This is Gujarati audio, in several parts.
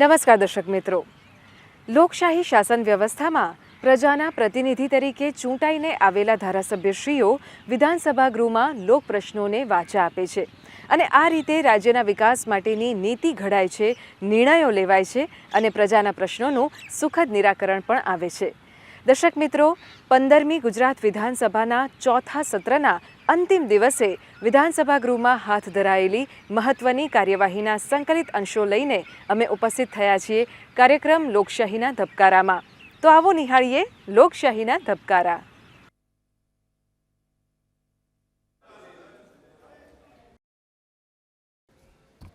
નમસ્કાર દર્શક મિત્રો. લોકશાહી શાસન વ્યવસ્થામાં પ્રજાના પ્રતિનિધિ તરીકે ચૂંટાઈને આવેલા ધારાસભ્યશ્રીઓ વિધાનસભા ગૃહમાં લોક પ્રશ્નોને વાચા આપે છે અને આ રીતે રાજ્યના વિકાસ માટેની નીતિ ઘડાય છે, નિર્ણયો લેવાય છે અને પ્રજાના પ્રશ્નોનું સુખદ નિરાકરણ પણ આવે છે. દર્શક મિત્રો, પંદરમી ગુજરાત વિધાનસભાના ચોથા સત્રના અંતિમ દિવસે વિધાનસભા ગૃહમાં હાથ ધરાયેલી મહત્વની કાર્યવાહીના સંકલિત અંશો લઈને અમે ઉપસ્થિત થયા છીએ કાર્યક્રમ લોકશાહીના ધબકારામાં. તો આવો નિહાળીએ લોકશાહીના ધબકારા.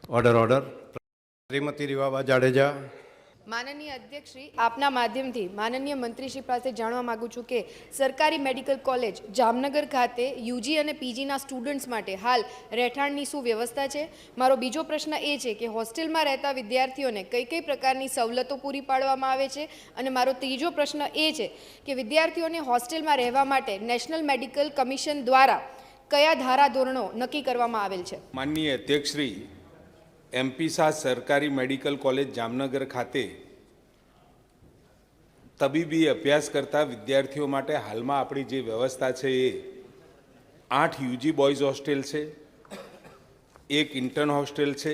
ઓર્ડર ઓર્ડર શ્રીમતી રીવાબા જાડેજા માનનીય અધ્યક્ષશ્રી આપના માધ્યમથી માનનીય મંત્રીશ્રી પાસે જાણવા માગું છું કે સરકારી મેડિકલ કોલેજ જામનગર ખાતે યુજી અને પીજીના સ્ટુડન્ટ્સ માટે હાલ રહેઠાણની શું વ્યવસ્થા છે? મારો બીજો પ્રશ્ન એ છે કે હોસ્ટેલમાં રહેતા વિદ્યાર્થીઓને કઈ કઈ પ્રકારની સવલતો પૂરી પાડવામાં આવે છે? અને મારો ત્રીજો પ્રશ્ન એ છે કે વિદ્યાર્થીઓને હોસ્ટેલમાં રહેવા માટે નેશનલ મેડિકલ કમિશન દ્વારા કયા ધારા ધોરણો નક્કી કરવામાં આવેલ છે? માનનીય અધ્યક્ષશ્રી એમપી શાહ સરકારી મેડિકલ કોલેજ જામનગર ખાતે તબીબી અભ્યાસ કરતા વિદ્યાર્થીઓ માટે હાલમાં આપણી જે વ્યવસ્થા છે એ આઠ યુજી બોયઝ હોસ્ટેલ છે, એક ઇન્ટર્ન હોસ્ટેલ છે,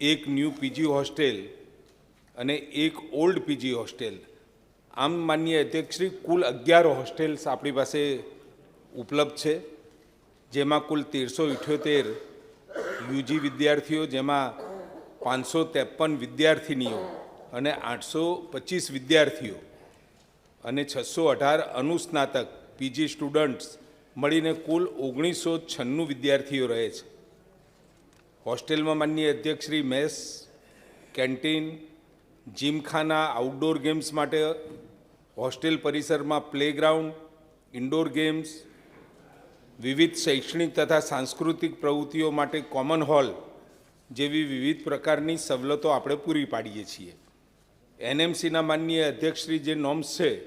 એક ન્યૂ પીજી હોસ્ટેલ અને એક ઓલ્ડ પીજી હોસ્ટેલ. આમ માન્ય અધ્યક્ષશ્રી કુલ અગિયાર હોસ્ટેલ્સ આપણી પાસે ઉપલબ્ધ છે, જેમાં કુલ તેરસો ઇઠ્યોતેર યુજી વિદ્યાર્થીઓ જેમાં પાંચસો ત્રેપન વિદ્યાર્થિનીઓ અને આઠસો પચીસ વિદ્યાર્થીઓ અને છસો અઢાર અનુસ્નાતક પીજી સ્ટુડન્ટ્સ મળીને કુલ ઓગણીસો છન્નું વિદ્યાર્થીઓ રહે છે. હોસ્ટેલમાં માનનીય અધ્યક્ષશ્રી mess, canteen, gymkhana outdoor games માટે હોસ્ટેલ પરિસરમાં પ્લેગ્રાઉન્ડ ઇન્ડોર ગેમ્સ વિવિધ શૈક્ષણિક તથા સાંસ્કૃતિક પ્રવૃત્તિઓ માટે કોમન હોલ જેવી વિવિધ પ્રકારની સવલતો આપણે પૂરી પાડીએ છીએ. એનએમસીના માનનીય અધ્યક્ષશ્રી જે નોમ્સ છે,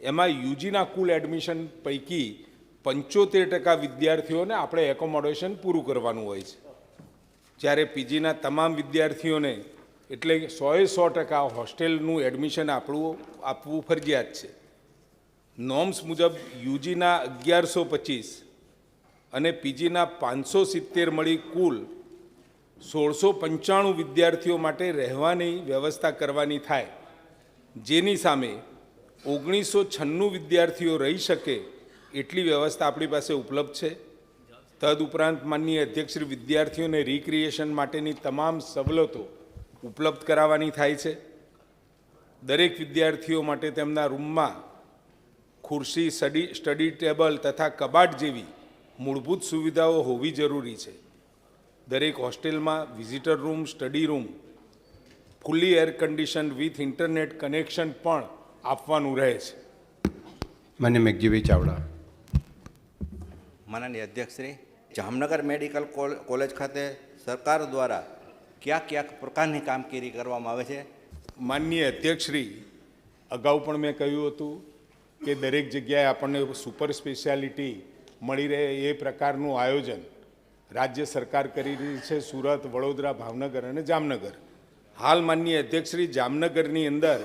એમાં યુજીના કુલ એડમિશન પૈકી પંચોતેર ટકા વિદ્યાર્થીઓને આપણે એકોમોડેશન પૂરું કરવાનું હોય છે. જ્યારે પીજીના તમામ વિદ્યાર્થીઓને એટલે સોએ સો ટકા હોસ્ટેલનું એડમિશન આપણું, આપવું ફરજિયાત છે. નોમ્સ મુજબ યુજીના અગિયારસો પચીસ અને પીજીના પાંચસો સિત્તેર મળી કુલ સોળસો પંચાણું વિદ્યાર્થીઓ માટે રહેવાની વ્યવસ્થા કરવાની થાય. જેની સામે ઓગણીસો છન્નું વિદ્યાર્થીઓ રહી શકે એટલી વ્યવસ્થા આપણી પાસે ઉપલબ્ધ છે. તદઉપરાંત માનનીય અધ્યક્ષશ્રી વિદ્યાર્થીઓને રિક્રિએશન માટેની તમામ સવલતો ઉપલબ્ધ કરાવવાની થાય છે. દરેક વિદ્યાર્થીઓ માટે તેમના રૂમમાં ખુરશી સ્ટડી સ્ટડી ટેબલ તથા કબાટ જેવી મૂળભૂત સુવિધાઓ હોવી જરૂરી છે. દરેક હોસ્ટેલમાં visitor room study room fully air condition with internet connection પણ આપવાનું રહે છે. મને મેઘજીભાઈ ચાવડા. માનનીય અધ્યક્ષશ્રી જામનગર મેડિકલ કોલ- કોલેજ ખાતે સરકાર દ્વારા કયા કયા પ્રકારની કામગીરી કરવામાં આવે છે? માનનીય અધ્યક્ષશ્રી અગાઉ પણ મેં કહ્યું હતું કે દરેક જગ્યાએ આપણને સુપર સ્પેશિયાલિટી મળી રહે એ પ્રકારનું આયોજન રાજ્ય સરકાર કરી રહી છે, સુરત, વડોદરા, ભાવનગર અને જામનગર. હાલ માનનીય અધ્યક્ષશ્રી જામનગરની અંદર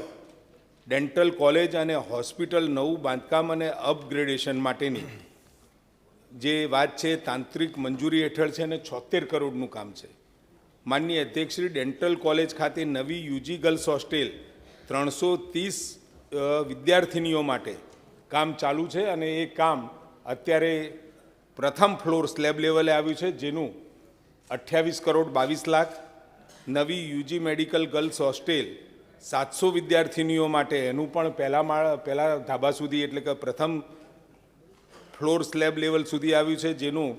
ડેન્ટલ કોલેજ અને હોસ્પિટલ નવું બાંધકામ અને અપગ્રેડેશન માટેની જે વાત છે, તાંત્રિક મંજૂરી હેઠળ છે અને છોતેર કરોડનું કામ છે. માનનીય અધ્યક્ષશ્રી ડેન્ટલ કોલેજ ખાતે નવી યુજી ગર્લ્સ હોસ્ટેલ ત્રણસો ત્રીસ વિદ્યાર્થિનીઓ માટે કામ ચાલુ છે અને એ કામ અત્યારે પ્રથમ ફ્લોર સ્લેબ લેવલે આવ્યું છે, જેનું અઠ્યાવીસ કરોડ બાવીસ લાખ નવી યુજી મેડિકલ ગર્લ્સ હોસ્ટેલ સાતસો વિદ્યાર્થીનીઓ માટે એનું પણ પહેલા માળા, પહેલા ધાબા સુધી એટલે કે પ્રથમ ફ્લોર સ્લેબ લેવલ સુધી આવ્યું છે, જેનું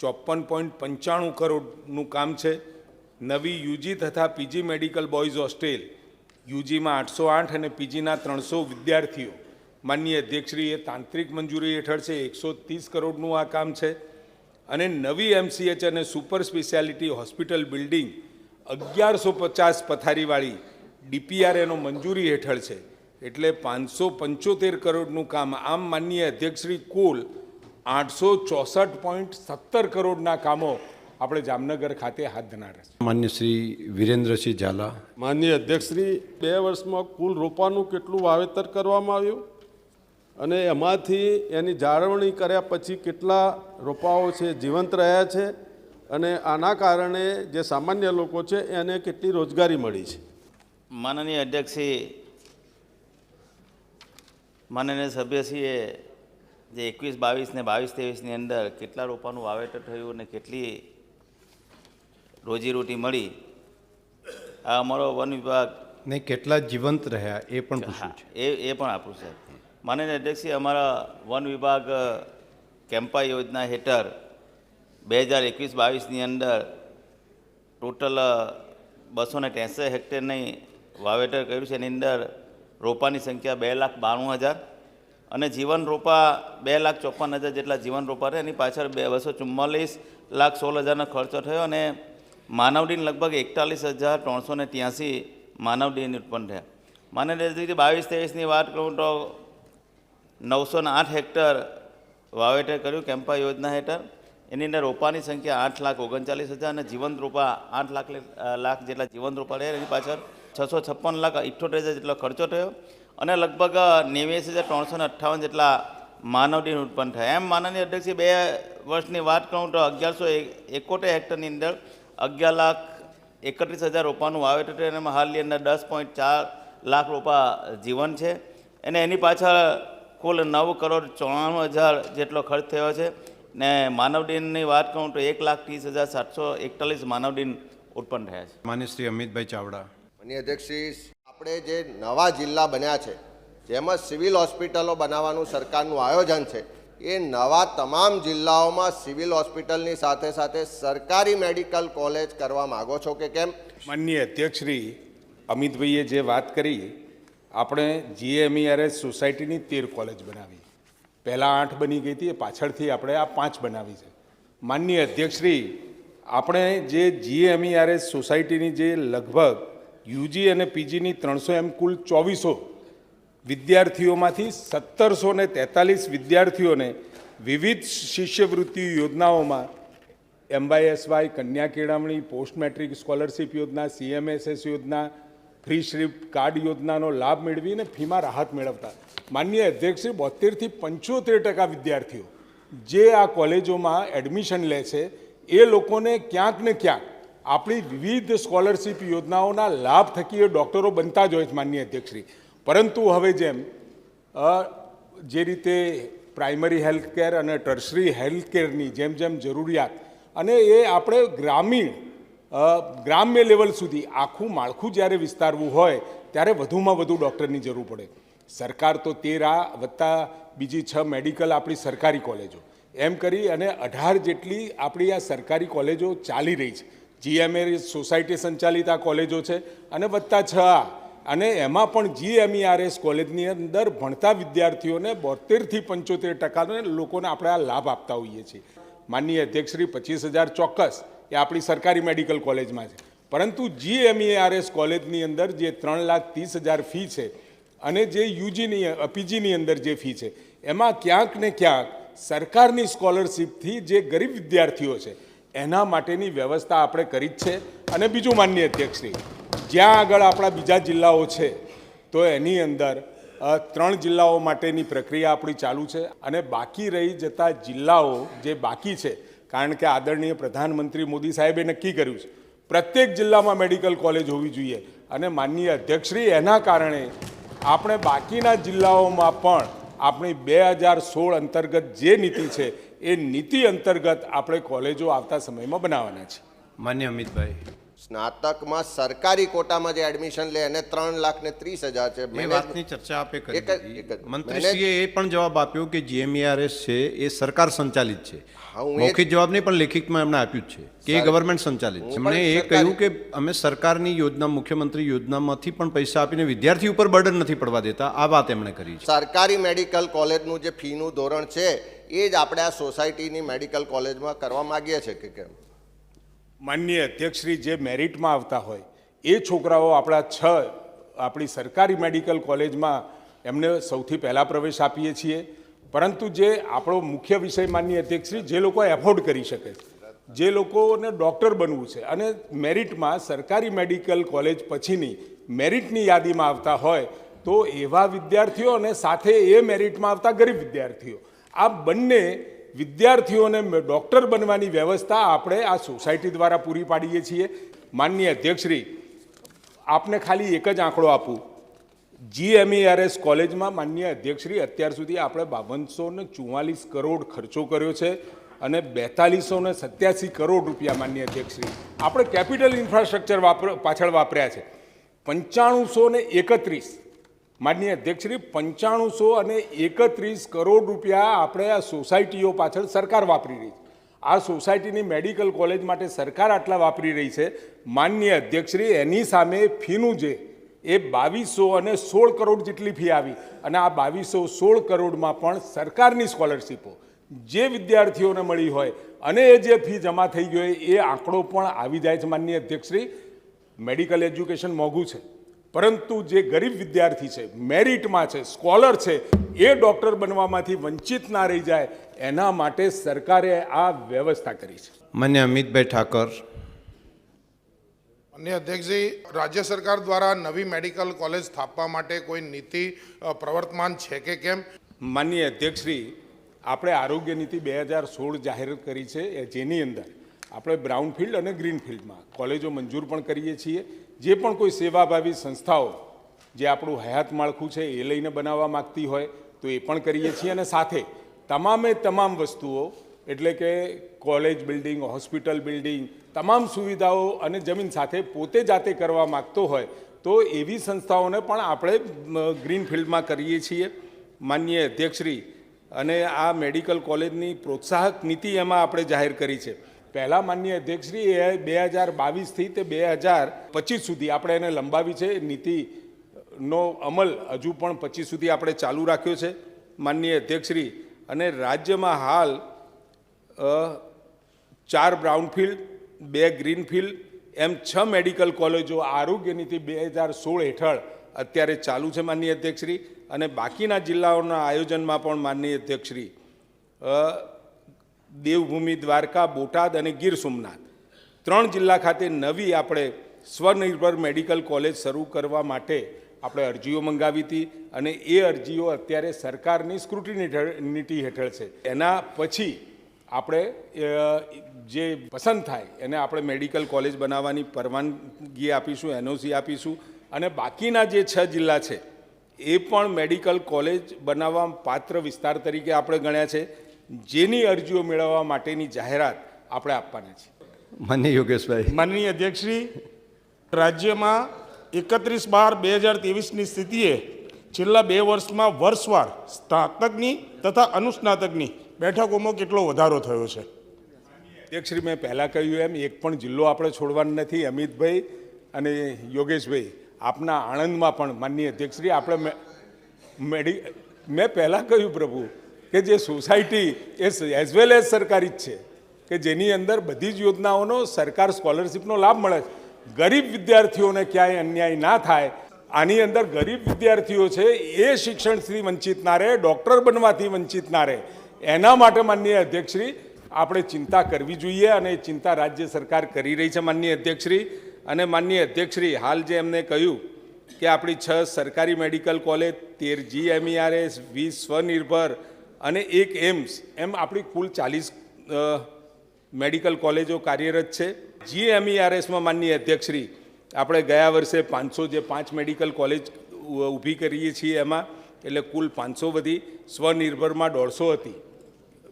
ચોપન પોઈન્ટ પંચાણું કરોડનું કામ છે. નવી યુજી તથા પીજી મેડિકલ બોયઝ હોસ્ટેલ યુજીમાં આઠસો આઠ અને પીજીના ત્રણસો વિદ્યાર્થીઓ માનનીય અધ્યક્ષશ્રી એ તાંત્રિક મંજૂરી હેઠળ છે એકસો ત્રીસ કરોડનું આ કામ છે. અને નવી એમસીએચ અને સુપર સ્પેશિયાલિટી હોસ્પિટલ બિલ્ડિંગ અગિયારસો પચાસ પથારીવાળી ડીપીઆર એનો મંજૂરી હેઠળ છે. એટલે પાંચસો પંચોતેર કરોડનું કામ. આમ માનનીય અધ્યક્ષશ્રી કુલ આઠસો ચોસઠ પોઈન્ટ સત્તર કરોડના કામો આપણે જામનગર ખાતે હાથ ધરનાર છે. માન્ય શ્રી વિરેન્દ્રસિંહ ઝાલા. માનનીય અધ્યક્ષશ્રી બે વર્ષમાં કુલ રોપાનું કેટલું વાવેતર કરવામાં આવ્યું? અને એમાંથી એની જાળવણી કર્યા પછી કેટલા રોપાઓ છે જીવંત રહ્યા છે અને આના કારણે જે સામાન્ય લોકો છે એને કેટલી રોજગારી મળી છે. માનનીય અધ્યક્ષશ્રી માનનીય સભ્યશ્રીએ જે એકવીસ બાવીસ ને બાવીસ ત્રેવીસની અંદર કેટલા રોપાનું વાવેતર થયું અને કેટલી રોજીરોટી મળી આ અમારો વન વિભાગ ને કેટલા જીવંત રહ્યા એ પણ હા એ એ પણ આપું છે માનનીય અધ્યક્ષશ્રી, અમારા વન વિભાગ કેમ્પા યોજના હેઠળ બે હજાર એકવીસ બાવીસની અંદર ટોટલ બસો ને ત્રેસઠ હેક્ટરની વાવેતર કર્યું છે. એની અંદર રોપાની સંખ્યા બે લાખ બાણું હજાર અને જીવન રોપા બે લાખ ચોપન હજાર જેટલા જીવન રોપા છે એની પાછળ બે, બસો ચુમ્માલીસ લાખ સોળ હજારનો ખર્ચો થયો અને માનવડીન લગભગ એકતાલીસ હજાર ત્રણસો ને ત્યાંસી માનવડીન ઉત્પન્ન થયા. માનવ બાવીસ ત્રેવીસની વાત કરું તો નવસો ને આઠ હેક્ટર વાવેતર કર્યું, કેમ્પા યોજના હેઠળ. એની અંદર રોપાની સંખ્યા આઠ લાખ ઓગણચાલીસ હજાર અને જીવંત રોપા આઠ લાખ લાખ જેટલા જીવંત રોપા રહ્યા એની પાછળ છસો છપ્પન લાખ ઇઠ્ઠોતેર હજાર જેટલો ખર્ચો થયો અને લગભગ નેવ્યાસી હજાર ત્રણસો ને અઠ્ઠાવન જેટલા માનવદીન ઉત્પન્ન થયા. એમ માનનીય અધ્યક્ષે બે વર્ષની વાત કરું તો અગિયારસો એકોતેર હેક્ટરની અંદર અગિયાર લાખ એકત્રીસ હજાર રોપાનું વાવેતર થયું અને હાલની અંદર દસ પોઈન્ટ ચાર લાખ રોપા જીવન છે. અને એની પાછળ કુલ નવ કરોડ ચોરાણું હજાર જેટલો ખર્ચ થયો છે. ને માનવદિનની વાત કરું તો એક લાખ ત્રીસ હજાર સાતસો એકતાલીસ માનવદિન ઉત્પન્ન થયા છે. માન્ય શ્રી અમિતભાઈ ચાવડા. માન્ય અધ્યક્ષશ્રી આપણે જે નવા જિલ્લા બન્યા છે જેમાં સિવિલ હોસ્પિટલો બનાવવાનું સરકારનું આયોજન છે એ નવા તમામ જિલ્લાઓમાં સિવિલ હોસ્પિટલની સાથે સાથે સરકારી મેડિકલ કોલેજ કરવા માગો છો કે કેમ? માનનીય અધ્યક્ષશ્રી અમિતભાઈએ જે વાત કરી આપણે જીએમઈઆરએસ સોસાયટીની તેર કોલેજ બનાવી. પહેલાં આઠ બની ગઈ હતી, એ પાછળથી આપણે આ પાંચ બનાવી છે. માનનીય અધ્યક્ષશ્રી, આપણે જે જીએમઈઆરએસ સોસાયટીની જે લગભગ યુજી અને પીજીની ત્રણસો એમ કુલ ચોવીસો વિદ્યાર્થીઓમાંથી સત્તરસો ને તેતાલીસ વિદ્યાર્થીઓને વિવિધ શિષ્યવૃત્તિ યોજનાઓમાં એમવાયએસવાય કન્યા કેળવણી, પોસ્ટ મેટ્રિક સ્કોલરશિપ યોજના સીએમએસએસ યોજના ફ્રી શ્રીપ કાર્ડ યોજનાનો લાભ મેળવીને ફીમાં રાહત મેળવતા. માનનીય અધ્યક્ષશ્રી બોતેરથી પંચોતેર ટકા વિદ્યાર્થીઓ જે આ કોલેજોમાં એડમિશન લે છે, એ લોકોને ક્યાંક ને ક્યાંક આપણી વિવિધ સ્કોલરશીપ યોજનાઓના લાભ થકી એ ડૉક્ટરો બનતા જ હોય છે, માનનીય અધ્યક્ષશ્રી પરંતુ હવે જેમ જે રીતે પ્રાઇમરી હેલ્થ કેર અને ટર્સરી હેલ્થ કેરની જેમ જેમ જરૂરિયાત અને એ આપણે ગ્રામીણ ગ્રામ્ય લેવલ સુધી આખું માળખું જ્યારે વિસ્તારવું હોય, ત્યારે વધુમાં વધુ ડૉક્ટરની જરૂર પડે. સરકાર તો તેર આ વત્તા બીજી છ મેડિકલ આપણી સરકારી કોલેજો. એમ કરી અને અઢાર જેટલી આપણી આ સરકારી કોલેજો ચાલી રહી છે. જીએમએ સોસાયટી સંચાલિત આ કોલેજો છે અને વત્તા છ આ. અને એમાં પણ જીએમઈઆરએસ કોલેજની અંદર ભણતા વિદ્યાર્થીઓને બોતેરથી પંચોતેર ટકાને લોકોને આપણે આ લાભ આપતા હોઈએ છીએ. માનનીય અધ્યક્ષશ્રી પચીસ હજાર ચોક્કસ એ આપણી સરકારી મેડિકલ કોલેજમાં છે. પરંતુ જીએમઈઆરએસ કોલેજની અંદર જે ત્રણ લાખ ત્રીસ હજાર ફી છે અને જે યુજીની, પીજીની અંદર જે ફી છે, એમાં ક્યાંક ને ક્યાંક સરકારની સ્કોલરશિપથી જે ગરીબ વિદ્યાર્થીઓ છે, એના માટેની વ્યવસ્થા આપણે કરી જ છે. અને બીજું માન્ય અધ્યક્ષશ્રી, જ્યાં આગળ આપણા બીજા જિલ્લાઓ છે, તો એની અંદર ત્રણ જિલ્લાઓ માટેની પ્રક્રિયા આપણી ચાલુ છે. અને બાકી રહી જતા જિલ્લાઓ જે બાકી છે કારણ કે આદરણીય પ્રધાનમંત્રી મોદી સાહેબે નક્કી કર્યું છે. પ્રત્યેક જિલ્લામાં મેડિકલ કોલેજ હોવી જોઈએ અને માનનીય અધ્યક્ષશ્રી એના કારણે આપણે બાકીના જિલ્લાઓમાં પણ આપણી બે હજાર સોળ અંતર્ગત જે નીતિ છે એ નીતિ અંતર્ગત આપણે કોલેજો આવતા સમયમાં બનાવવાના છે. માન્ય અમિતભાઈ. સ્નાતકમાં સરકારી કોટામાં જે એડમિશન લે એને ત્રણ લાખ ને ત્રીસ હજાર છે. એ વાતની ચર્ચા આપે કરી. મંત્રીશ્રીએ એ પણ જવાબ આપ્યો કે જીએમઈઆરએસ છે એ સરકાર સંચાલિત છે. મૌખિક જવાબ નહીં પણ લેખિતમાં એમણે આપ્યું જ છે કે એ ગવર્મેન્ટ સંચાલિત છે. એમણે એ કહ્યું કે અમે સરકારની યોજના મુખ્યમંત્રી યોજનામાંથી પણ પૈસા આપીને વિદ્યાર્થી ઉપર બર્ડન નથી પડવા દેતા. આ વાત એમણે કરી છે. સરકારી મેડિકલ કોલેજનું જે ફીનું ધોરણ છે એ જ આપણે આ સોસાયટીની મેડિકલ કોલેજમાં કરવા માગીએ છીએ કે કેમ? માનનીય અધ્યક્ષશ્રી જે મેરિટમાં આવતા હોય એ છોકરાઓ આપણા છ આપણી સરકારી મેડિકલ કોલેજમાં એમને સૌથી પહેલાં પ્રવેશ આપીએ છીએ. પરંતુ જે આપણો મુખ્ય વિષય માનની અધ્યક્ષશ્રી જે લોકો એફોર્ડ કરી શકે, જે લોકોને ડૉક્ટર બનવું છે, અને મેરિટમાં સરકારી મેડિકલ કોલેજ પછીની મેરિટની યાદીમાં આવતા હોય, તો એવા વિદ્યાર્થીઓ અને સાથે એ મેરિટમાં આવતા ગરીબ વિદ્યાર્થીઓ, આ બંને વિદ્યાર્થીઓને ડૉક્ટર બનવાની વ્યવસ્થા આપણે આ સોસાયટી દ્વારા પૂરી પાડીએ છીએ. માનનીય અધ્યક્ષશ્રી, આપને ખાલી એક જ આંકડો આપું. જીએમઈઆરએસ કોલેજમાં માનનીય અધ્યક્ષશ્રી, અત્યાર સુધી આપણે બાવનસો ને ચુમ્માલીસ કરોડ ખર્ચો કર્યો છે અને બેતાલીસો ને સત્યાસી કરોડ રૂપિયા માન્ય અધ્યક્ષશ્રી આપણે કેપિટલ ઇન્ફ્રાસ્ટ્રક્ચર વાપર, પાછળ વાપર્યા છે. પંચાણુંસો ને એકત્રીસ માનનીય અધ્યક્ષશ્રી, પંચાણુંસો અને એકત્રીસ કરોડ રૂપિયા આપણે આ સોસાયટીઓ પાછળ સરકાર વાપરી રહી છે. આ સોસાયટીની મેડિકલ કોલેજ માટે સરકાર આટલા વાપરી રહી છે. માનનીય અધ્યક્ષશ્રી, એની સામે ફીનું જે એ બાવીસો અને સોળ કરોડ જેટલી ફી આવી. અને આ બાવીસો સોળ કરોડમાં પણ સરકારની સ્કોલરશીપો જે વિદ્યાર્થીઓને મળી હોય અને એ જે ફી જમા થઈ ગઈ હોય, એ આંકડો પણ આવી જાય છે માનનીય અધ્યક્ષશ્રી. મેડિકલ એજ્યુકેશન મોંઘું છે. પરંતુ જે ગરીબ વિદ્યાર્થી છે, મેરિટમાં છે, સ્કોલર છે, એ ડૉક્ટર બનવામાંથી વંચિત ના રહી જાય, એના માટે સરકારે આ વ્યવસ્થા કરી છે. મને અમિતભાઈ ઠાકર. અને અધ્યક્ષજી, રાજ્ય સરકાર દ્વારા નવી મેડિકલ કોલેજ સ્થાપવા માટે કોઈ નીતિ પ્રવર્તમાન છે કે કેમ? માનનીય અધ્યક્ષશ્રી, આપણે આરોગ્ય નીતિ બે હજાર સોળ જાહેર કરી છે જેની અંદર આપણે બ્રાઉન ફિલ્ડ અને ગ્રીન ફિલ્ડમાં કોલેજો મંજૂર પણ કરીએ છીએ. જે પણ કોઈ સેવાભાવી સંસ્થાઓ જે આપણું હયાત માળખું છે, એ લઈને બનાવવા માગતી હોય, તો એ પણ કરીએ છીએ. અને સાથે તમામે તમામ વસ્તુઓ એટલે કે કોલેજ બિલ્ડિંગ, હોસ્પિટલ બિલ્ડિંગ, તમામ સુવિધાઓ અને જમીન સાથે પોતે જાતે કરવા માગતો હોય તો એવી સંસ્થાઓને પણ આપણે ગ્રીનફિલ્ડમાં ગ્રીન ફિલ્ડમાં કરીએ છીએ. માનનીય અધ્યક્ષશ્રી, અને આ મેડિકલ કોલેજની પ્રોત્સાહક નીતિ એમાં આપણે જાહેર કરી છે. પહેલાં માનનીય અધ્યક્ષશ્રી, એ બે હજાર બાવીસથી તે બે હજાર પચીસ સુધી આપણે એને લંબાવી છે. નીતિનો અમલ હજુ પણ પચીસ સુધી આપણે ચાલુ રાખ્યો છે. માનનીય અધ્યક્ષશ્રી, અને રાજ્યમાં હાલ ચાર બ્રાઉનફિલ્ડ બે ગ્રીનફિલ્ડ એમ છ મેડિકલ કોલેજો આરોગ્ય નીતિ બે હજાર સોળ હેઠળ અત્યારે ચાલુ છે માનનીય અધ્યક્ષશ્રી. અને બાકીના જિલ્લાઓના આયોજનમાં પણ માનનીય અધ્યક્ષશ્રી. દેવભૂમિ, દ્વારકા, બોટાદ અને ગીર સોમનાથ. ત્રણ જિલ્લા ખાતે નવી આપણે સ્વનિર્ભર મેડિકલ કોલેજ શરૂ કરવા માટે આપણે અરજીઓ મંગાવી હતી અને એ અરજીઓ અત્યારે સરકારની સ્ક્રુટિની હેઠળ છે. એના પછી આપણે જે પસંદ થાય એને આપણે મેડિકલ કોલેજ બનાવવાની પરવાનગી આપીશું એનઓસી આપીશું. અને બાકીના જે છ જિલ્લા છે એ પણ મેડિકલ કોલેજ બનાવવા પાત્ર વિસ્તાર તરીકે આપણે ગણ્યા છે જેની અરજીઓ મેળવવા માટેની જાહેરાત આપણે આપવાની છે. માન્ય યોગેશભાઈ. માનનીય અધ્યક્ષશ્રી રાજ્યમાં એકત્રીસ બાર બે હજાર ત્રેવીસની સ્થિતિએ છેલ્લા બે વર્ષમાં વર્ષવાર સ્નાતકની તથા અનુસ્નાતકની બેઠકોમાં કેટલો વધારો થયો છે? અધ્યક્ષશ્રી મેં પહેલાં કહ્યું એમ, એક પણ જિલ્લો આપણે છોડવાનો નથી, અમિતભાઈ અને યોગેશભાઈ. આપના આણંદમાં પણ માનનીય અધ્યક્ષશ્રી આપણે મેડિ, મેં પહેલાં કહ્યું પ્રભુ કે જે સોસાયટી એ એઝ વેલ એઝ સરકારી જ છે, કે જેની અંદર બધી જ યોજનાઓનો સરકાર સ્કોલરશીપનો લાભ મળે ગરીબ વિદ્યાર્થીઓને ક્યાંય અન્યાય ના થાય, આની અંદર ગરીબ વિદ્યાર્થીઓ છે, એ શિક્ષણથી વંચિત ના રહે, ડૉક્ટર બનવાથી વંચિત ના રહે. એના માટે માનનીય અધ્યક્ષશ્રી, આપણે ચિંતા કરવી જોઈએ અને ચિંતા રાજ્ય સરકાર કરી રહી છે માનનીય અધ્યક્ષશ્રી. અને માનનીય અધ્યક્ષશ્રી, હાલ જે એમને કહ્યું કે આપણી છ સરકારી મેડિકલ કોલેજ, તેર જીએમઈઆરએસ વીસ સ્વનિર્ભર અને એક એમ્સ, એમ આપણી કુલ ચાલીસ મેડિકલ કોલેજો કાર્યરત છે. જીએમઈઆરએસમાં માનનીય અધ્યક્ષશ્રી, આપણે ગયા વર્ષે પાંચસો જે પાંચ મેડિકલ કોલેજ ઊભી કરીએ છીએ એમાં, એટલે કુલ પાંચસો વધી સ્વનિર્ભરમાં દોઢસો હતી.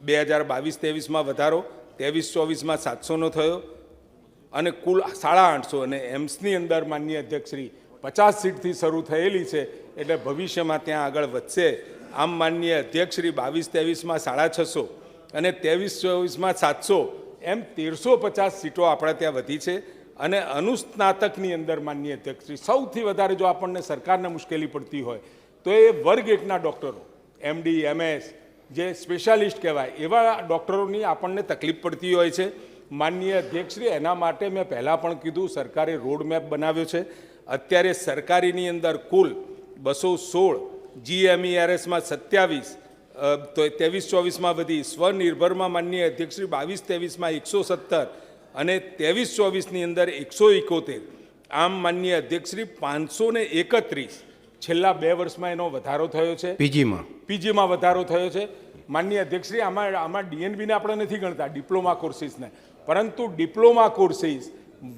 બે હજાર બાવીસ, ત્રેવીસમાં વધારો, ત્રેવીસ, ચોવીસમાં સાતસોનો થયો અને કુલ સાડા આઠસો અને એમ્સની અંદર માનનીય અધ્યક્ષશ્રી પચાસ સીટથી શરૂ થયેલી છે એટલે ભવિષ્યમાં ત્યાં આગળ વધશે. આમ માનનીય અધ્યક્ષશ્રી બાવીસ, ત્રેવીસમાં સાડા છસો અને ત્રેવીસ, ચોવીસમાં સાતસો એમ તેરસો પચાસ સીટો આપણે ત્યાં વધી છે અને અનુસ્નાતકની અંદર માનનીય અધ્યક્ષશ્રી સૌથી વધારે જો આપણને સરકારને મુશ્કેલી પડતી હોય તો એ વર્ગ એકના ડૉક્ટરો એમડી એમએસ જે સ્પેશિયાલિસ્ટ કહેવાય, એવા ડૉક્ટરોની આપણને તકલીફ પડતી હોય છે. માનનીય અધ્યક્ષશ્રી, એના માટે મેં પહેલાં પણ કીધું, સરકારે રોડ મેપ બનાવ્યો છે. અત્યારે સરકારીની અંદર કુલ બસો સોળ જીએમઈઆરએસમાં સત્યાવીસ તો ત્રેવીસ ચોવીસમાં વધી. સ્વનિર્ભરમાં માનનીય અધ્યક્ષશ્રી બાવીસ ત્રેવીસમાં એકસો સત્તર અને ત્રેવીસ ચોવીસની અંદર એકસો એકોતેર. આમ માનનીય અધ્યક્ષશ્રી પાંચસો ને એકત્રીસ. છેલ્લા બે વર્ષમાં એનો વધારો થયો છે. પીજીમાં. પીજીમાં વધારો થયો છે. માનનીય અધ્યક્ષશ્રી આમાં આમાં ડીએનબીને આપણે નથી ગણતા ડિપ્લોમા કોર્સિસને. પરંતુ ડિપ્લોમા કોર્સિસ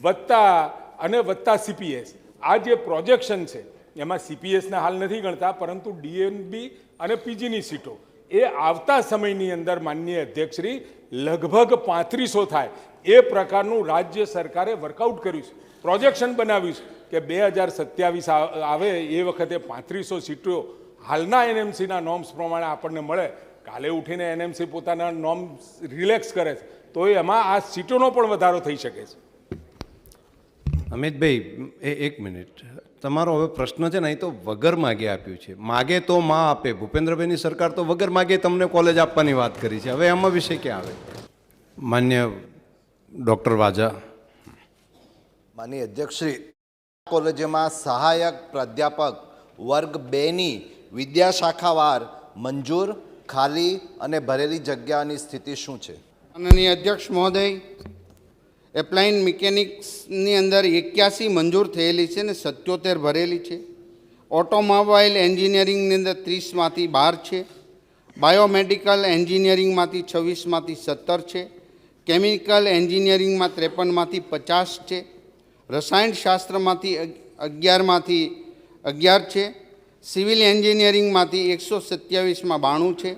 વત્તા અને વત્તા સીપીએસ આ જે પ્રોજેક્શન છે એમાં સીપીએસને હાલ નથી ગણતા પરંતુ ડીએનબી અને પીજીની સીટો. એ આવતા સમયની અંદર માનનીય અધ્યક્ષશ્રી લગભગ પાંત્રીસો થાય. એ પ્રકારનું રાજ્ય સરકારે વર્કઆઉટ કર્યું છે પ્રોજેક્શન બનાવ્યું છે. કે બે હજાર સત્યાવીસ આવે એ વખતે પાંત્રીસો સીટો હાલના એનએમસીના નોર્મ્સ પ્રમાણે આપણને મળે. કાલે ઉઠીને એનએમસી પોતાના નોર્મ્સ રિલેક્સ કરે છે. તો એમાં આ સીટોનો પણ વધારો થઈ શકે છે. અમિતભાઈ એ એક મિનિટ. તમારો હવે પ્રશ્ન છે ને એ તો વગર માગે આપ્યું છે. માગે તો માં આપે. ભૂપેન્દ્રભાઈની સરકાર તો વગર માગે તમને કોલેજ આપવાની વાત કરી છે. હવે આમાં વિષય ક્યાં આવે? માન્ય ડૉક્ટર વાજા. માની અધ્યક્ષશ્રી કોલેજમાં સહાયક પ્રાધ્યાપક વર્ગ બેની વિદ્યાશાખાવાર મંજૂર, ખાલી અને ભરેલી જગ્યાની સ્થિતિ શું છે? માનનીય અધ્યક્ષ મહોદય, એપ્લાઇન મિકેનિક્સની અંદર એક્યાસી મંજૂર થયેલી છે ને સત્યોતેર ભરેલી છે. ઓટોમોબાઈલ એન્જિનિયરિંગની અંદર ત્રીસમાંથી બાર છે. બાયોમેડિકલ એન્જિનિયરિંગમાંથી છવ્વીસમાંથી સત્તર છે. કેમિકલ એન્જિનિયરિંગમાં ત્રેપનમાંથી પચાસ છે. રસાયણશાસ્ત્રમાંથી અગિયારમાંથી અગિયાર છે. સિવિલ એન્જિનિયરિંગમાંથી એકસો સત્યાવીસમાં બાણું છે.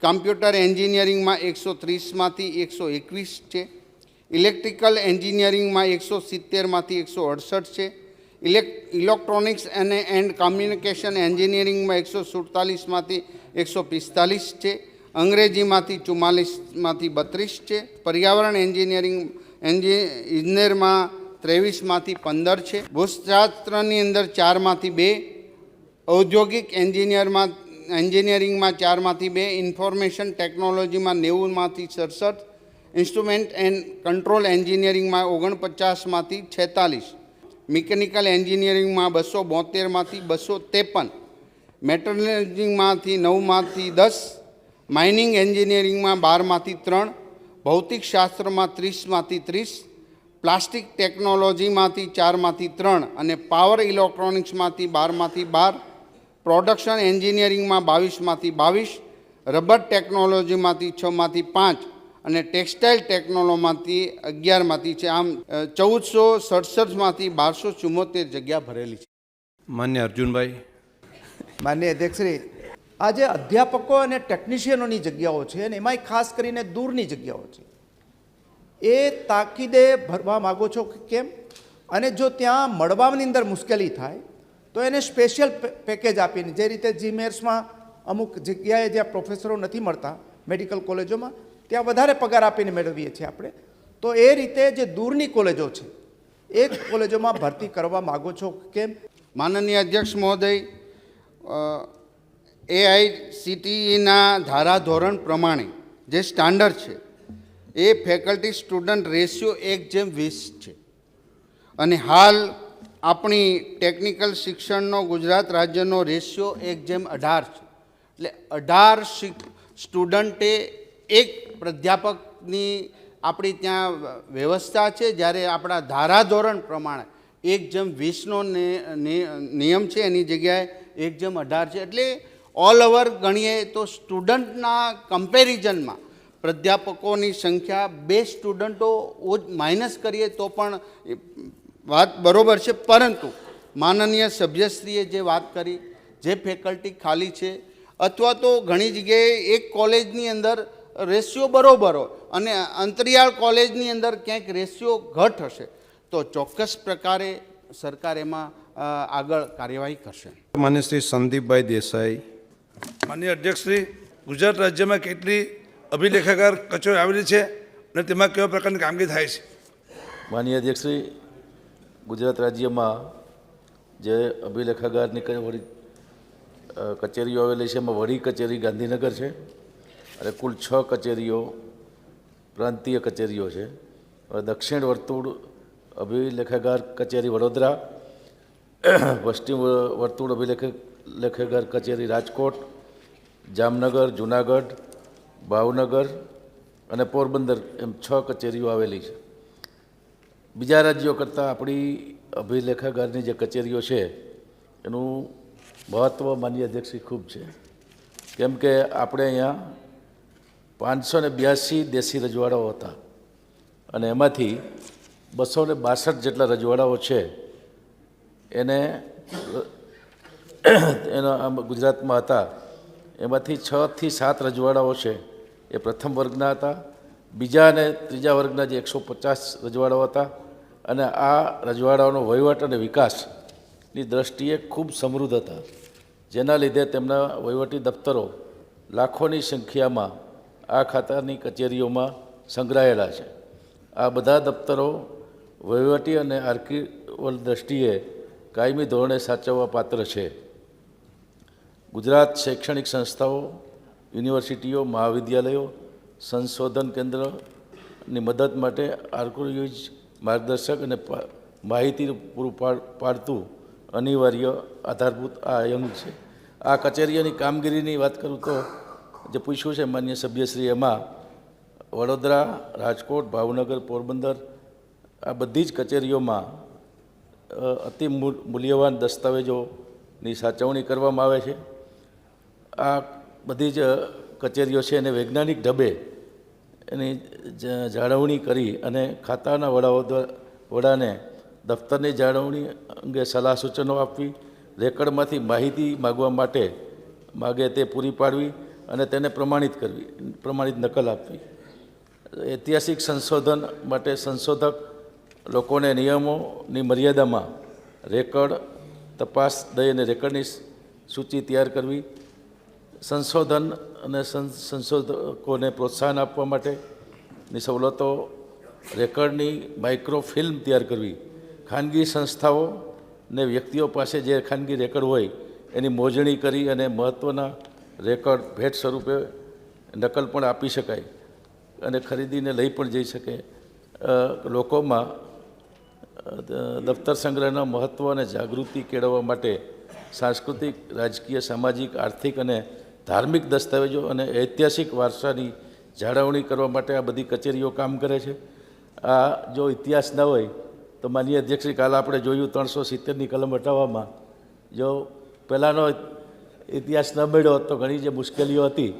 કમ્પ્યુટર એન્જિનિયરિંગમાં એકસો ત્રીસમાંથી એકસો એકવીસ છે. ઇલેક્ટ્રિકલ એન્જિનિયરિંગમાં એકસો સિત્તેરમાંથી એકસો અડસઠ છે. ઇલેક, ઇલેક્ટ્રોનિક્સ અને એન્ડ કમ્યુનિકેશન એન્જિનિયરિંગમાં એકસો સુડતાલીસમાંથી એકસો પિસ્તાલીસ છે. અંગ્રેજીમાંથી ચુમ્માલીસમાંથી બત્રીસ છે. પર્યાવરણ એન્જિનિયરિંગ, એન્જિ, ઇજનેરમાં ત્રેવીસમાંથી પંદર છે. ભૂશાસ્ત્રની અંદર ચારમાંથી બે, ઔદ્યોગિક એન્જિનિયરમાં, એન્જિનિયરિંગમાં ચારમાંથી બે, ઇન્ફોર્મેશન ટેકનોલોજીમાં નેવુંમાંથી સડસઠ, ઇન્સ્ટ્રુમેન્ટ એન્ડ કંટ્રોલ એન્જિનિયરિંગમાં ઓગણપચાસમાંથી છેતાલીસ, મિકેનિકલ એન્જિનિયરિંગમાં બસો બોતેરમાંથી બસો ત્રેપન મેટરનોલોજીમાંથી નવમાંથી દસ, માઇનિંગ એન્જિનિયરિંગમાં બારમાંથી ત્રણ, ભૌતિકશાસ્ત્રમાં ત્રીસમાંથી ત્રીસ પ્લાસ્ટિક ટેકનોલોજીમાંથી ચારમાંથી ત્રણ અને પાવર ઇલેક્ટ્રોનિક્સમાંથી બારમાંથી બાર પ્રોડક્શન એન્જિનિયરિંગમાં બાવીસમાંથી બાવીસ રબર ટેકનોલોજીમાંથી છમાંથી પાંચ અને ટેક્સટાઇલ ટેકનોલોમાંથી અગિયારમાંથી છે. આમ ચૌદસો સડસઠમાંથી બારસો ચુમ્મોતેર જગ્યા ભરેલી છે. માન્ય અર્જુનભાઈ. માન્ય અધ્યક્ષશ્રી આ જે અધ્યાપકો અને ટેકનિશિયનોની જગ્યાઓ છે અને એમાંય ખાસ કરીને દૂરની જગ્યાઓ છે. એ તાકીદે ભરવા માગો છો કે કેમ? અને જો ત્યાં મળવાની અંદર મુશ્કેલી થાય, તો એને સ્પેશિયલ પેકેજ આપીને, જે રીતે જીમેર્સમાં અમુક જગ્યાએ જ્યાં પ્રોફેસરો નથી મળતા મેડિકલ કોલેજોમાં ત્યાં વધારે પગાર આપીને મેળવીએ છીએ આપણે. તો એ રીતે જે દૂરની કોલેજો છે, એ કોલેજોમાં ભરતી કરવા માગો છો કેમ? માનનીય અધ્યક્ષ મહોદય એઆઈસીટીઈના ધારાધોરણ પ્રમાણે જે સ્ટાન્ડર્ડ છે એ ફેકલ્ટી સ્ટુડન્ટ રેશિયો એક જેમ વીસ છે. અને હાલ આપણી ટેકનિકલ શિક્ષણનો ગુજરાત રાજ્યનો રેશિયો એક જેમ અઢાર છે. એટલે અઢાર સ્ટુડન્ટે એક પ્રાધ્યાપકની આપણી ત્યાં વ્યવસ્થા છે, જ્યારે આપણા ધારાધોરણ પ્રમાણે એક જેમ વીસનો નિયમ છે, એની જગ્યાએ એક જેમ અઢાર છે. એટલે ઓલ ઓવર ગણીએ તો સ્ટુડન્ટના કમ્પેરિઝનમાં પ્રાધ્યાપકોની સંખ્યા બે સ્ટુડન્ટો માઇનસ કરીએ તો પણ વાત બરોબર છે. પરંતુ માનનીય સભ્યશ્રીએ જે વાત કરી જે ફેકલ્ટી ખાલી છે અથવા તો ઘણી જગ્યાએ એક કોલેજની અંદર રેશિયો બરોબર હોય અને અંતરિયાળ કોલેજની અંદર ક્યાંક રેશિયો ઘટ હશે તો ચોક્કસ પ્રકારે સરકાર એમાં આગળ કાર્યવાહી કરશે. માન્ય શ્રી સંદીપભાઈ દેસાઈ. માન્ય અધ્યક્ષશ્રી ગુજરાત રાજ્યમાં કેટલી અભિલેખાગાર કચેરી આવેલી છે અને તેમાં કેવા પ્રકારની કામગીરી થાય છે? માનીય અધ્યક્ષશ્રી ગુજરાત રાજ્યમાં જે અભિલેખાગારની વડી કચેરીઓ આવેલી છે, એમાં વડી કચેરી ગાંધીનગર છે અને કુલ છ કચેરીઓ પ્રાંતીય કચેરીઓ છે. દક્ષિણ વર્તુળ અભિલેખાગાર કચેરી વડોદરા, પશ્ચિમ વર્તુળ અભિલેખ લેખાગાર કચેરી રાજકોટ, જામનગર, જુનાગઢ ભાવનગર અને પોરબંદર એમ છ કચેરીઓ આવેલી છે. બીજા રાજ્યો કરતાં આપણી અભિલેખાગારની જે કચેરીઓ છે, એનું મહત્ત્વ માન્ય અધ્યક્ષી ખૂબ છે. કેમ કે આપણે અહીંયા પાંચસો ને બ્યાસી દેશી રજવાડાઓ હતા અને એમાંથી બસો ને બાસઠ જેટલા રજવાડાઓ છે, એને એના ગુજરાતમાં હતા. એમાંથી છથી સાત રજવાડાઓ છે. એ પ્રથમ વર્ગના હતા. બીજા અને ત્રીજા વર્ગના જે એકસો પચાસ રજવાડાઓ હતા અને આ રજવાડાઓનો વહીવટ અને વિકાસની દ્રષ્ટિએ ખૂબ સમૃદ્ધ હતા. જેના લીધે તેમના વહીવટી દફતરો લાખોની સંખ્યામાં આ ખાતાની કચેરીઓમાં સંકળાયેલા છે. આ બધા દફતરો વહીવટી અને આર્કિવલ દ્રષ્ટિએ કાયમી ધોરણે સાચવવા પાત્ર છે. ગુજરાત શૈક્ષણિક સંસ્થાઓ યુનિવર્સિટીઓ, મહાવિદ્યાલયો, સંશોધન કેન્દ્રની મદદ માટે આર્કોલોજી માર્ગદર્શક અને માહિતી પૂરું પાડ- પાડતું અનિવાર્ય આધારભૂત આ અંગ છે. આ કચેરીઓની કામગીરીની વાત કરું તો જે પૂછ્યું છે માન્ય સભ્યશ્રી એમાં, વડોદરા, રાજકોટ, ભાવનગર, પોરબંદર, આ બધી જ કચેરીઓમાં અતિ મૂલ્યવાન દસ્તાવેજોની સાચવણી કરવામાં આવે છે. આ બધી જ કચેરીઓ છે એને વૈજ્ઞાનિક ઢબે એની જાળવણી કરી અને ખાતાના વડાઓ વડાને દફતરની જાળવણી અંગે સલાહ સૂચનો આપવી, રેકર્ડમાંથી માહિતી માગવા માટે માગે તે પૂરી પાડવી અને તેને પ્રમાણિત કરવી, પ્રમાણિત નકલ આપવી. ઐતિહાસિક સંશોધન માટે સંશોધક લોકોને નિયમોની મર્યાદામાં રેકર્ડ તપાસ દઈ અને રેકર્ડની સૂચિ તૈયાર કરવી સંશોધન અને સંશોધકોને પ્રોત્સાહન આપવા માટેની સવલતો, રેકર્ડની માઇક્રોફિલ્મ તૈયાર કરવી, ખાનગી સંસ્થાઓ ને વ્યક્તિઓ પાસે જે ખાનગી રેકર્ડ હોય એની મોજણી કરી અને મહત્ત્વના રેકર્ડ ભેટ સ્વરૂપે નકલ પણ આપી શકાય અને ખરીદીને લઈ પણ જઈ શકે. લોકોમાં દફતર સંગ્રહના મહત્ત્વ અને જાગૃતિ કેળવવા માટે સાંસ્કૃતિક, રાજકીય, સામાજિક, આર્થિક અને ધાર્મિક દસ્તાવેજો અને ઐતિહાસિક વારસાની જાળવણી કરવા માટે આ બધી કચેરીઓ કામ કરે છે. આ જો ઇતિહાસ ન હોય તો માનીય અધ્યક્ષશ્રી કાલે આપણે જોયું ત્રણસો સિત્તેરની કલમ હટાવવામાં. જો પહેલાંનો ઇતિહાસ ન મળ્યો તો ઘણી જે મુશ્કેલીઓ હતી.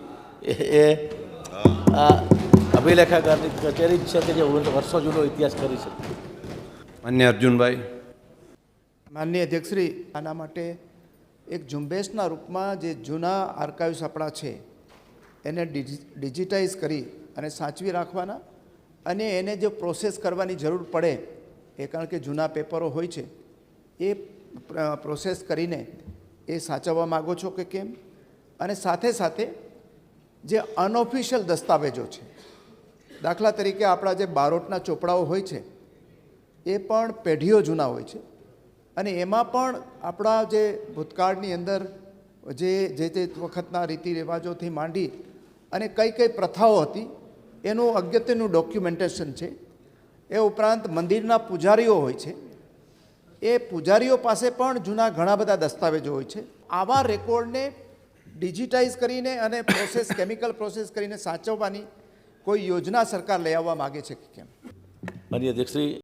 એ આ અભિલેખાગારની કચેરી જ છે કે જે વર્ષો જૂનો ઇતિહાસ કરી શકે. માન્ય અર્જુનભાઈ. માનનીય અધ્યક્ષશ્રી આના માટે એક ઝુંબેશના રૂપમાં જે જૂના આર્કાઇવ્સ આપણા છે, એને ડિજિ- ડિજિટાઇઝ કરી અને સાચવી રાખવાના અને એને જે પ્રોસેસ કરવાની જરૂર પડે, એ કારણ કે જૂના પેપરો હોય છે, એ પ્રોસેસ કરીને એ સાચવવા માગો છો કે કેમ? અને સાથે સાથે જે અનઓફિશિયલ દસ્તાવેજો છે, દાખલા તરીકે આપણા જે બારોટના ચોપડાઓ હોય છે, એ પણ પેઢીઓ જૂના હોય છે અને એમાં પણ આપણા જે ભૂતકાળની અંદર જે જે તે વખતના રીતિ રિવાજોથી માંડી અને કઈ કઈ પ્રથાઓ હતી, એનું અગત્યનું ડોક્યુમેન્ટેશન છે. એ ઉપરાંત મંદિરના પૂજારીઓ હોય છે. એ પૂજારીઓ પાસે પણ જૂના ઘણા બધા દસ્તાવેજો હોય છે. આવા રેકોર્ડને ડિજિટાઇઝ કરીને અને પ્રોસેસ કેમિકલ પ્રોસેસ કરીને સાચવવાની કોઈ યોજના સરકાર લઈ આવવા માગે છે કે કેમ? માનીય અધ્યક્ષશ્રી